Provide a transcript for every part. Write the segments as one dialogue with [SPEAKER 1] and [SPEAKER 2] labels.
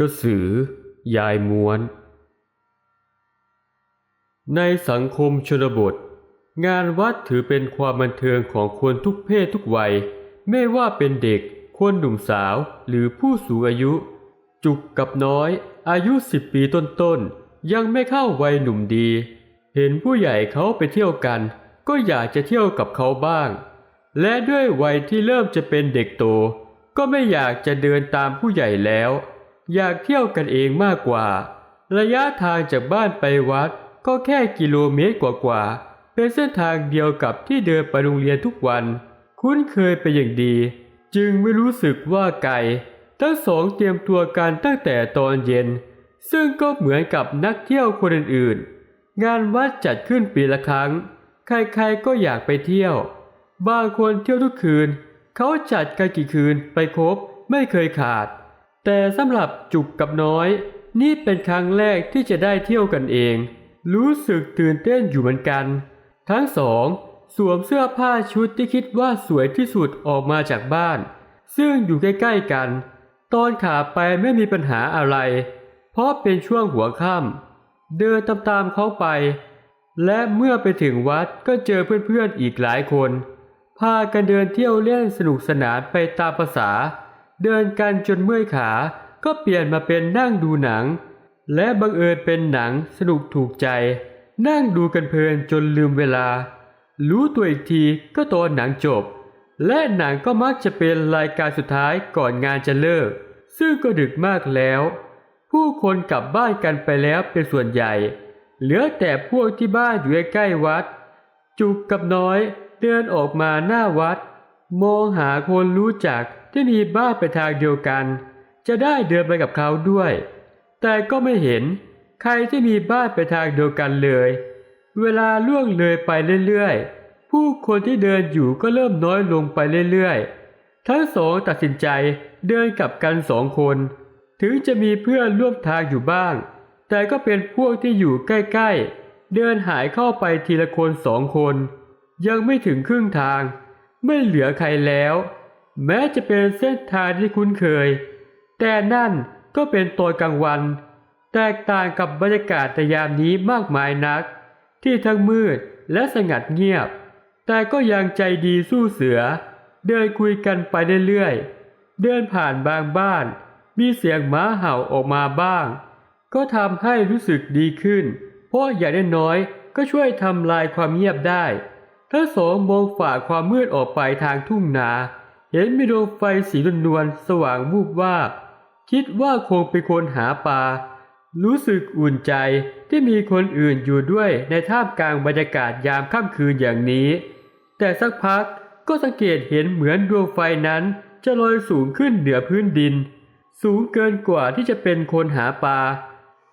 [SPEAKER 1] กระสือยายม้วน ในสังคมชนบท งานวัดถือเป็นความบันเทิงของคนทุกเพศทุกวัย ไม่ว่าเป็นเด็ก คนหนุ่มสาวหรือผู้สูงอายุ จุกกับน้อย อายุสิบปีต้นๆ ยังไม่เข้าวัยหนุ่มดี เห็นผู้ใหญ่เขาไปเที่ยวกัน ก็อยากจะเที่ยวกับเขาบ้าง และด้วยวัยที่เริ่มจะเป็นเด็กโต ก็ไม่อยากจะเดินตามผู้ใหญ่แล้ว อยากเที่ยวกันเองมากกว่า ระยะทางจากบ้านไปวัดก็แค่กิโลเมตรกว่าๆเป็นเส้นทางเดียวกับที่เดินไปโรงเรียนทุกวัน คุ้นเคยไปอย่างดี จึงไม่รู้สึกว่าไกลทั้งสองเตรียมตัวกันตั้งแต่ตอนเย็น ซึ่งก็เหมือนกับนักเที่ยวคนอื่นๆ งานวัดจัดขึ้นปีละครั้ง ใครๆก็อยากไปเที่ยว บางคนเที่ยวทุกคืน เขาจัดกันกี่คืนไปครบไม่เคยขาด แต่สำหรับจุกกับน้อย นี่เป็นครั้งแรกที่จะได้เที่ยวกันเอง รู้สึกตื่นเต้นอยู่เหมือนกัน ทั้งสองสวมเสื้อผ้าชุดที่คิดว่าสวยที่สุดออกมาจากบ้าน ซึ่งอยู่ใกล้ๆกัน ตอนขาไปไม่มีปัญหาอะไร เพราะเป็นช่วงหัวค่ำเดินตามๆเขาไป และเมื่อไปถึงวัดก็เจอเพื่อนๆอีกหลายคน พากันเดินเที่ยวเล่นสนุกสนานไปตามภาษา เดินกันจนเมื่อยขา ก็เปลี่ยนมาเป็นนั่งดูหนัง และบังเอิญเป็นหนังสนุกถูกใจ นั่งดูกันเพลินจนลืมเวลา รู้ตัวอีกทีก็ตอนหนังจบ และหนังก็มักจะเป็นรายการสุดท้ายก่อนงานจะเลิก ซึ่งก็ดึกมากแล้ว ผู้คนกลับบ้านกันไปแล้วเป็นส่วนใหญ่ เหลือแต่พวกที่บ้านอยู่ใกล้ๆวัด จุกกับน้อยเดินออกมาหน้าวัด มองหาคนรู้จัก ที่มีบ้านไปทางเดียวกัน จะได้เดินไปกับเขาด้วย แต่ก็ไม่เห็นใครที่มีบ้านไปทางเดียวกันเลย เวลาล่วงเลยไปเรื่อยๆ ผู้คนที่เดินอยู่ก็เริ่มน้อยลงไปเรื่อยๆ ทั้งสองตัดสินใจเดินกับกันสองคน ถึงจะมีเพื่อนร่วมทางอยู่บ้าง แต่ก็เป็นพวกที่อยู่ใกล้ๆ เดินหายเข้าไปทีละคนสองคน ยังไม่ถึงครึ่งทาง ไม่เหลือใครแล้ว แม้จะเป็นเส้นทางที่คุ้นเคย แต่นั่นก็เป็นตอนกลางวัน แตกต่างกับบรรยากาศในยามนี้มากมายนัก ที่ทั้งมืดและสงัดเงียบ แต่ก็ยังใจดีสู้เสือ เดินคุยกันไปเรื่อยๆเดินผ่านบางบ้าน มีเสียงม้าเห่าออกมาบ้าง ก็ทำให้รู้สึกดีขึ้น เพราะอย่างน้อยๆก็ช่วยทำลายความเงียบได้ทั้งสองมองฝ่าความมืดออกไปทางทุ่งนา เห็นมีดวงไฟสีนวลๆสว่างวูบวาบคิดว่าคงเป็นคนหาปลารู้สึกอุ่นใจที่มีคนอื่นอยู่ด้วยในท่ามกลางบรรยากาศยามค่ำคืนอย่างนี้ แต่สักพักก็สังเกตเห็นเหมือนดวงไฟนั้นจะลอยสูงขึ้นเหนือพื้นดิน สูงเกินกว่าที่จะเป็นคนหาปลา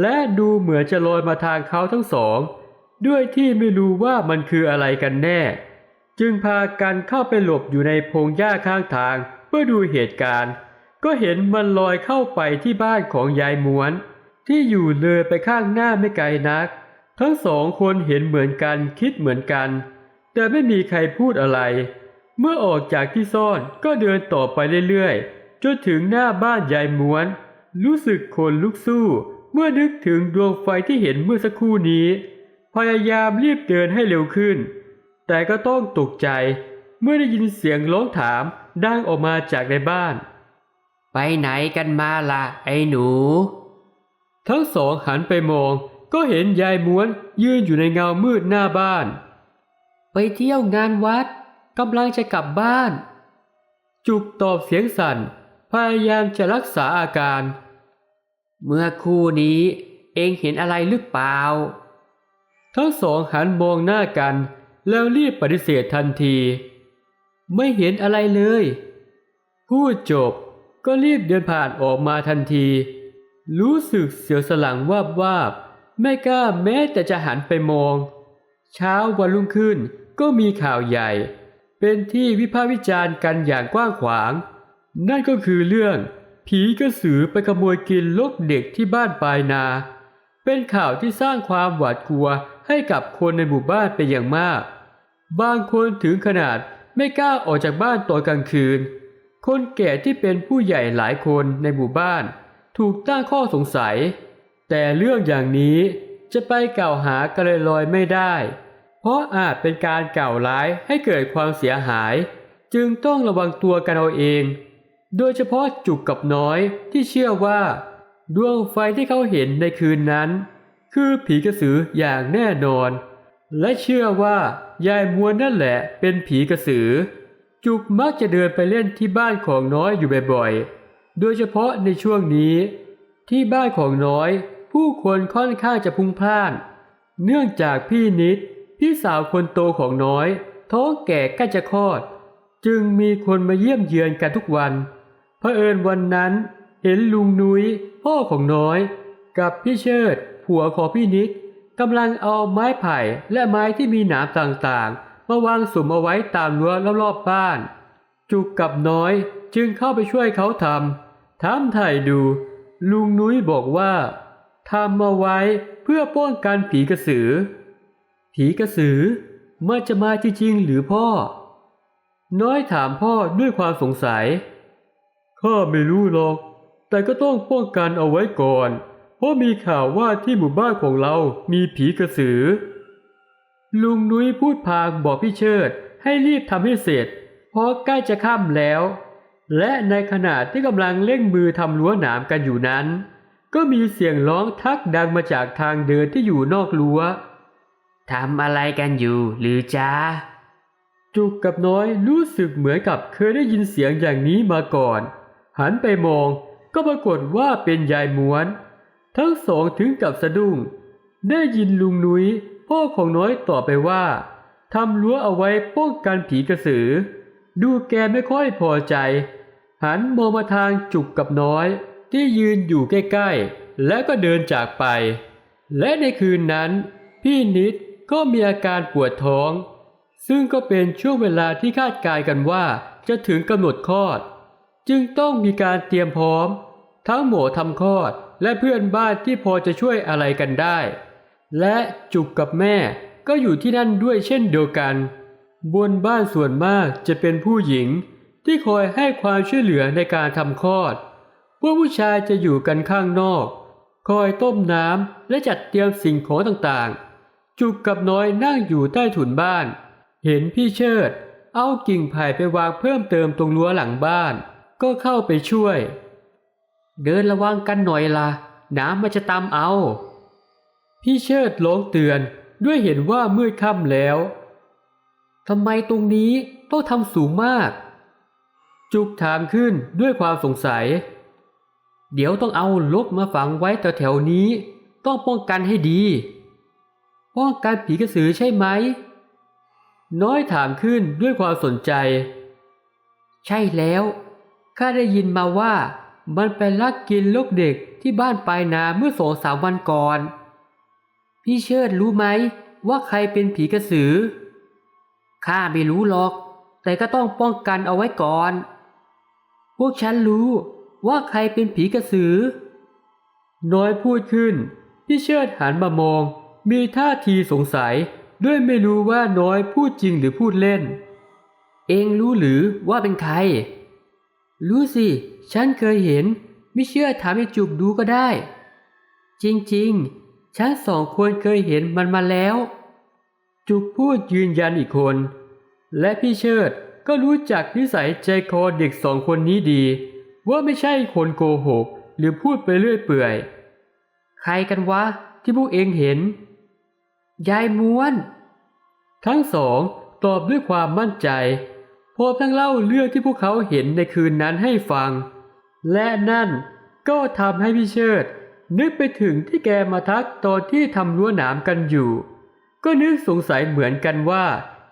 [SPEAKER 1] และดูเหมือนจะลอยมาทางเขาทั้งสอง ด้วยที่ไม่รู้ว่ามันคืออะไรกันแน่ จึงพากันเข้าไปหลบอยู่ในพงหญ้าข้างทางเพื่อดูเหตุการณ์ ก็เห็นมันลอยเข้าไปที่บ้านของยายม้วน ที่อยู่เลยไปข้างหน้าไม่ไกลนัก ทั้งสองคนเห็นเหมือนกันคิดเหมือนกัน แต่ไม่มีใครพูดอะไร เมื่อออกจากที่ซ่อนก็เดินต่อไปเรื่อยๆจนถึงหน้าบ้านยายม้วน รู้สึกขนลุกสู้เมื่อนึกถึงดวงไฟที่เห็นเมื่อสักครู่นี้ พยายามรีบเดินให้เร็วขึ้น แต่ก็ต้องตกใจ เมื่อได้ยินเสียงร้องถามดังออกมาจากในบ้าน
[SPEAKER 2] ไปไหนกันมาล่ะ ไอ้หนู
[SPEAKER 1] ทั้งสองหันไปมอง ก็เห็นยายม้วนยืนอยู่ในเงามืดหน้าบ้าน
[SPEAKER 2] ไปเที่ยวงานวัดกำลังจะกลับบ้าน
[SPEAKER 1] จุกตอบเสียงสั่น พยายามจะรักษาอาการ
[SPEAKER 2] เมื่อครู่นี้เองเห็นอะไรหรือเปล่า
[SPEAKER 1] ทั้งสองหันมองหน้ากัน แล้วรีบปฏิเสธทันที ไม่เห็นอะไรเลย พูดจบก็รีบเดินผ่านออกมาทันที รู้สึกเสียวสลังวาบวาบไม่กล้าแม้แต่จะหันไปมอง เช้าวันรุ่งขึ้นก็มีข่าวใหญ่ เป็นที่วิพากษ์วิจารณ์กันอย่างกว้างขวาง นั่นก็คือเรื่อง ผีกระสือไปขโมยกินลกเด็กที่บ้านปลายนา เป็นข่าวที่สร้างความหวาดกลัว ให้กับคนในหมู่บ้านเป็นอย่างมาก บางคนถึงขนาดไม่กล้าออกจากบ้านตอนกลางคืน คนแก่ที่เป็นผู้ใหญ่หลายคนในหมู่บ้าน ถูกตั้งข้อสงสัย แต่เรื่องอย่างนี้จะไปกล่าวหากันลอยๆไม่ได้ เพราะอาจเป็นการกล่าวร้ายให้เกิดความเสียหาย จึงต้องระวังตัวกันเอาเอง โดยเฉพาะจุกกับน้อยที่เชื่อว่า ดวงไฟที่เขาเห็นในคืนนั้น คือผีกระสืออย่างแน่นอน และเชื่อว่ายายมวนนั่นแหละเป็นผีกระสือ จุกมักจะเดินไปเล่นที่บ้านของน้อยอยู่บ่อยๆ โดยเฉพาะในช่วงนี้ ที่บ้านของน้อย ผู้คนค่อนข้างจะพลุงพล่าน เนื่องจากพี่นิด พี่สาวคนโตของน้อยท้องแก่ใกล้จะคลอด จึงมีคนมาเยี่ยมเยือนกันทุกวันเผอิญวันนั้น เห็นลุงนุ้ยพ่อของน้อย กับพี่เชิด ผัวของพี่นิดกำลังเอาไม้ไผ่และไม้ที่มีหนามต่างๆ มาวางสุมเอาไว้ตามรั้วรอบๆบ้าน จุกกับน้อยจึงเข้าไปช่วยเขาทำถามถ่ายดู ลุงนุ้ยบอกว่าทำมาไว้เพื่อป้องกันผีกระสือ ผีกระสือมันจะมาจริงๆหรือพ่อ น้อยถามพ่อด้วยความสงสัยข้าไม่รู้หรอก แต่ก็ต้องป้องกันเอาไว้ก่อน ราะมีข่าวว่าที่หมู่บ้านของเรามีผีกระสือ ลุงนุ้ยพูดพางบอกพี่เชิดให้รีบทำให้เสร็จ เพราะใกล้จะค่ำแล้ว และในขณะที่กำลังเร่งมือทำรั้วหนามกันอยู่นั้น ก็มีเสียงร้องทักดังมาจากทางเดินที่อยู่นอกรั้ว
[SPEAKER 2] ทำอะไรกันอยู่หรือจ้า
[SPEAKER 1] จุกกับน้อยรู้สึกเหมือนกับเคยได้ยินเสียงอย่างนี้มาก่อน หันไปมองก็ปรากฏว่าเป็นยายม้วน ทั้งสองถึงกับสะดุ้ง ได้ยินลุงนุ้ยพ่อของน้อยตอบไปว่าทำรั้วเอาไว้ป้องกันผีกระสือ ดูแกไม่ค่อยพอใจ หันมองมาทางจุกกับน้อย ที่ยืนอยู่ใกล้ๆ และก็เดินจากไป และในคืนนั้น พี่นิดก็มีอาการปวดท้อง ซึ่งก็เป็นช่วงเวลาที่คาดการณ์กันว่าจะถึงกำหนดคลอด จึงต้องมีการเตรียมพร้อม ทั้งหมอทำคลอด และเพื่อนบ้านที่พอจะช่วยอะไรกันได้ และจุกกับแม่ก็อยู่ที่นั่นด้วยเช่นเดียวกัน บนบ้านส่วนมากจะเป็นผู้หญิงที่คอยให้ความช่วยเหลือในการทำคลอด พวกผู้ชายจะอยู่กันข้างนอก คอยต้มน้ำและจัดเตรียมสิ่งของต่างๆ จุกกับน้อยนั่งอยู่ใต้ถุนบ้าน เห็นพี่เชิด เอากิ่งไผ่ไปวางเพิ่มเติมตรงรั้วหลังบ้าน ก็เข้าไปช่วย
[SPEAKER 2] เดินระวังกันหน่อยละน้ำมันจะตามเอา
[SPEAKER 1] พี่เชิดร้องเตือนด้วยเห็นว่ามืดค่ำแล้วทำไมตรงนี้ต้องทำสูงมาก จุกถามขึ้นด้วยความสงสัย เดี๋ยวต้องเอาลกมาฝังไว้แถวๆนี้ ต้องป้องกันให้ดี ป้องกันผีกระสือใช่ไหม น้อยถามขึ้นด้วยความสนใจ
[SPEAKER 2] ใช่แล้วข้าได้ยินมาว่า มันไปลักกินลูกเด็กที่บ้านปลายนาเมื่อสองสามวันก่อน พี่เชิดรู้ไหมว่าใครเป็นผีกระสือ ข้าไม่รู้หรอก แต่ก็ต้องป้องกันเอาไว้ก่อน พวกฉันรู้ว่าใครเป็นผีกระสือ
[SPEAKER 1] น้อยพูดขึ้น พี่เชิดหันมามอง มีท่าทีสงสัย ด้วยไม่รู้ว่าน้อยพูดจริงหรือพูดเล่น
[SPEAKER 2] เองรู้หรือว่าเป็นใคร รู้สิ ฉันเคยเห็น ไม่เชื่อถามไอ้จุกดูก็ได้ จริงๆ ฉันสองคนเคยเห็นมันมาแล้ว
[SPEAKER 1] จุกพูดยืนยันอีกคน และพี่เชิดก็รู้จักนิสัยใจคอเด็กสองคนนี้ดี ว่าไม่ใช่คนโกหก หรือพูดไปเรื่อยเปื่อย
[SPEAKER 2] ใครกันวะที่พวกเองเห็น ยายม้วน
[SPEAKER 1] ทั้งสองตอบด้วยความมั่นใจ พร้อมทั้งเล่าเรื่องที่พวกเขาเห็นในคืนนั้นให้ฟัง และนั่นก็ทำให้พี่เชิด นึกไปถึงที่แกมาทักตอนที่ทำรั้วหนามกันอยู่ ก็นึกสงสัยเหมือนกันว่า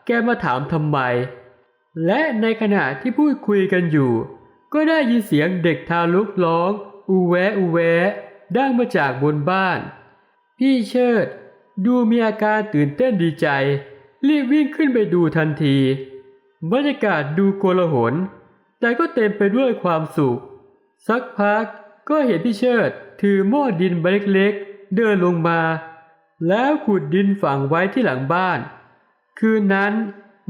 [SPEAKER 1] แกมาถามทำไม และในขณะที่พูดคุยกันอยู่ ก็ได้ยินเสียงเด็กทารกร้อง อูแวะอูแวะดังมาจากบนบ้าน พี่เชิด ดูมีอาการตื่นเต้นดีใจ รีบวิ่งขึ้นไปดูทันที บรรยากาศดูโกลาหล แต่ก็เต็มไปด้วยความสุข สักพักก็เห็นพี่เชิดถือหม้อดินใบเล็กๆ เดินลงมา แล้วขุดดินฝังไว้ที่หลังบ้าน คืนนั้น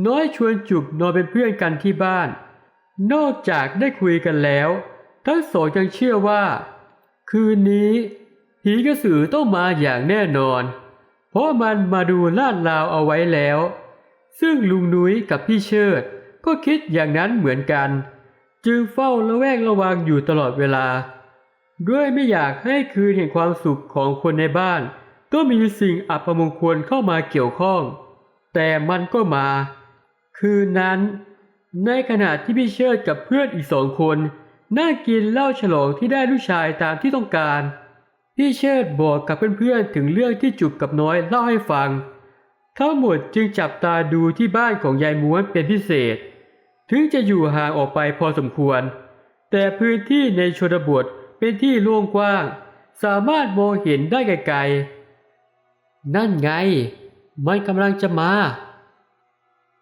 [SPEAKER 1] น้อยชวนจุกนอนเป็นเพื่อนกันที่บ้าน นอกจากได้คุยกันแล้ว ทั้งสองยังเชื่อว่า คืนนี้ผีกระสือต้องมาอย่างแน่นอน เพราะมันมาดูลาดราวเอาไว้แล้ว ซึ่งลุงนุ้ยกับพี่เชิด ก็คิดอย่างนั้นเหมือนกัน จึงเฝ้าระแวงระวังอยู่ตลอดเวลา ด้วยไม่อยากให้คืนแห่งความสุขของคนในบ้าน ต้องมีสิ่งอัปมงคลเข้ามาเกี่ยวข้อง แต่มันก็มา คืนนั้น ในขณะที่พี่เชิดกับเพื่อนอีกสองคนนั่งกินเหล้าฉลองที่ได้ลูกชายตามที่ต้องการ พี่เชิดบอกกับเพื่อนๆถึงเรื่องที่จุกกับน้อยเล่าให้ฟัง ทั้งหมดจึงจับตาดูที่บ้านของยายม้วนเป็นพิเศษ ถึงจะอยู่ห่างออกไปพอสมควร แต่พื้นที่ในชนบทเป็นที่โล่งกว้าง สามารถมองเห็นได้ไกลๆ นั่นไง มันกำลังจะมา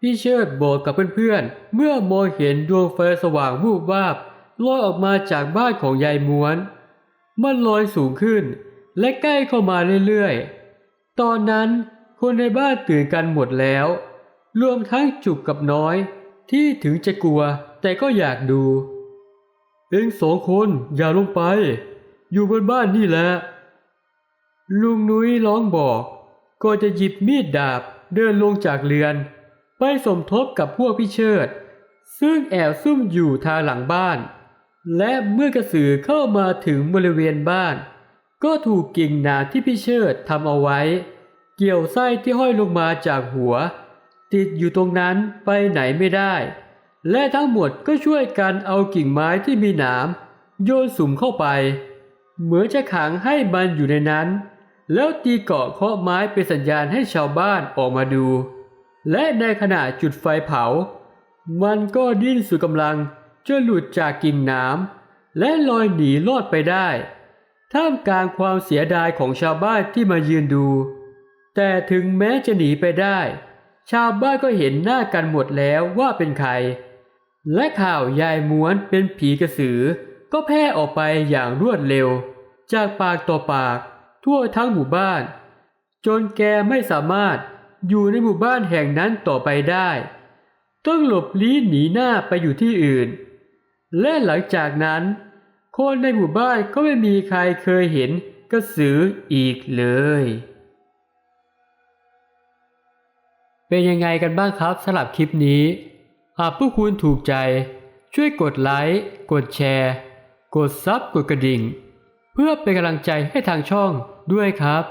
[SPEAKER 1] พี่เชิดบอกกับเพื่อนๆ เมื่อมองเห็นดวงไฟสว่างวูบวาบลอยออกมาจากบ้านของยายม้วน มันลอยสูงขึ้น และใกล้เข้ามาเรื่อยๆ ตอนนั้น คนในบ้านตื่นกันหมดแล้ว รวมทั้งจุกกับน้อย ที่ถึงจะกลัวแต่ก็อยากดู เองสองคนอย่าลงไป อยู่บนบ้านนี่แหละ ลุงนุ้ยร้องบอก ก็จะหยิบมีดดาบเดินลงจากเรือน ไปสมทบกับพวกพี่เชิด ซึ่งแอบซุ่มอยู่ทางหลังบ้าน และเมื่อกระสือเข้ามาถึงบริเวณบ้าน ก็ถูกกิ่งหนาที่พี่เชิดทำเอาไว้ เกี่ยวไส้ที่ห้อยลงมาจากหัว ติดอยู่ตรงนั้นไปไหนไม่ได้ และทั้งหมดก็ช่วยกันเอากิ่งไม้ที่มีหนามโยนสุ่มเข้าไป เหมือนจะขังให้มันอยู่ในนั้น แล้วตีเกาะเคาะไม้เป็นสัญญาณให้ชาวบ้านออกมาดู และในขณะจุดไฟเผา มันก็ดิ้นสุดกำลังจนหลุดจากกิ่งหนามและลอยหนีรอดไปได้ ท่ามกลางความเสียดายของชาวบ้านที่มายืนดู แต่ถึงแม้จะหนีไปได้ ชาวบ้านก็เห็นหน้ากันหมดแล้วว่าเป็นใคร และข่าวยายม้วนเป็นผีกระสือ ก็แพร่ออกไปอย่างรวดเร็ว จากปากต่อปาก ทั่วทั้งหมู่บ้าน จนแกไม่สามารถอยู่ในหมู่บ้านแห่งนั้นต่อไปได้ ต้องหลบลี้หนีหน้าไปอยู่ที่อื่น และหลังจากนั้น คนในหมู่บ้านก็ไม่มีใครเคยเห็นกระสืออีกเลย เป็นยังไงกันบ้างครับสำหรับคลิปนี้ หากพวกคุณถูกใจ ช่วยกดไลค์ กดแชร์ กดซับกดกระดิ่ง เพื่อเป็นกำลังใจให้ทางช่องด้วยครับ